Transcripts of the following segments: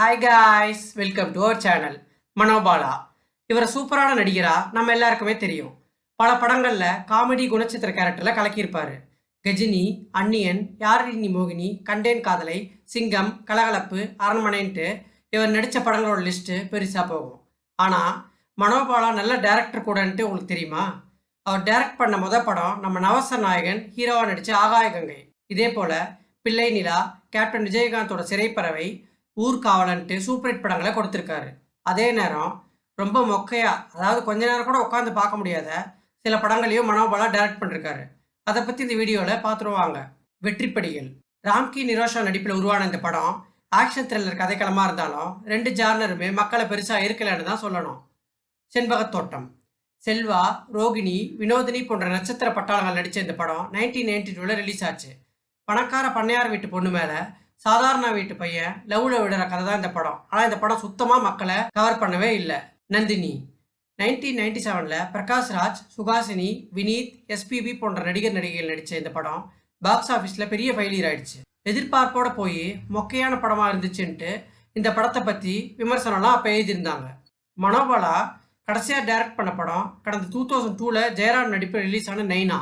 Hi guys welcome to our channel Manobala இவர் சூப்பரான நடிகரா நம்ம எல்லாருக்குமே தெரியும். பல படங்களில் காமெடி குணச்சித்திர கேரக்டரில் கலக்கியிருப்பார். கஜினி அன்னியன் யாரினி மோகினி கண்டேன் காதலை சிங்கம் கலகலப்பு அரண்மனைன்ட்டு இவர் நடித்த படங்களோட லிஸ்ட்டு பெருசாக போகும். ஆனால் மனோபாலா நல்ல டேரக்டர் கூடன்ட்டு உங்களுக்கு தெரியுமா? அவர் டைரக்ட் பண்ண முத படம் நம்ம நவச நாயகன் ஹீரோவாக நடித்த ஆகாய கங்கை. இதே போல் பிள்ளை நிலா கேப்டன் விஜயகாந்தோட சிறைப்பறவை ஊர்காவலன்ட்டு சூப்பர் ஹிட் படங்களை கொடுத்துருக்காரு. அதே நேரம் ரொம்ப மொக்கையாக அதாவது கொஞ்ச நேரம் கூட உட்காந்து பார்க்க முடியாத சில படங்களையும் மனோபாலா டைரக்ட் பண்ணிருக்காரு. அதை பற்றி இந்த வீடியோவில் பார்த்துருவாங்க வெற்றிப்படிகள். ராம்கி நிரோஷா நடிப்பில் உருவான இந்த படம் ஆக்ஷன் த்ரில்லர் கதைக்களமாக இருந்தாலும் ரெண்டு ஜார்னருமே மக்களை பெருசாக இருக்கலைன்னு தான் சொல்லணும். செண்பகத்தோட்டம் செல்வா ரோகிணி வினோதினி போன்ற நட்சத்திர பட்டாளங்கள் நடித்த இந்த படம் நைன்டீன் நைன்டி டூவில் ரிலீஸ் ஆச்சு. பணக்கார பண்ணையார் வீட்டு பொண்ணு மேலே சாதாரண வீட்டு பையன் லவ்ல விடுற கதை தான் இந்த படம். ஆனால் இந்த படம் சுத்தமாக மக்களை கவர் பண்ணவே இல்லை. நந்தினி. நைன்டீன் நைன்டி செவனில் பிரகாஷ் ராஜ் சுகாசினி வினீத் எஸ்பிபி போன்ற நடிகர் நடிகைகள் நடித்த இந்த படம் பாக்ஸ் ஆஃபீஸில் பெரிய ஃபெயிலியர் ஆயிடுச்சு. எதிர்பார்ப்போட போய் மொக்கையான படமாக இருந்துச்சுன்ட்டு இந்த படத்தை பற்றி விமர்சனம்லாம் அப்போ எழுதியிருந்தாங்க. மனோபாலா கடைசியாக டைரக்ட் பண்ண படம் கடந்த டூ தௌசண்ட் டூவில் ஜெயராம் நடிப்பு ரிலீஸ் ஆன நைனா.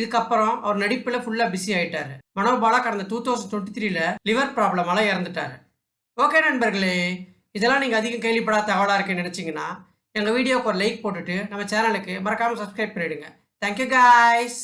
இதுக்கப்புறம் அவர் நடிப்பில் ஃபுல்லாக பிஸி ஆயிட்டாரு. மனோபாலா கடந்த டூ தௌசண்ட் டுவெண்ட்டி த்ரீல லிவர் ப்ராப்ளமால இறந்துட்டாரு. ஓகே நண்பர்களே இதெல்லாம் நீங்கள் அதிகம் கேள்விப்படாத தகவலாக இருக்குன்னு நினச்சிங்கன்னா எங்கள் வீடியோக்கு ஒரு லைக் போட்டுட்டு நம்ம சேனலுக்கு மறக்காமல் சப்ஸ்கிரைப் பண்ணிவிடுங்க தேங்க்யூ காய்ஸ்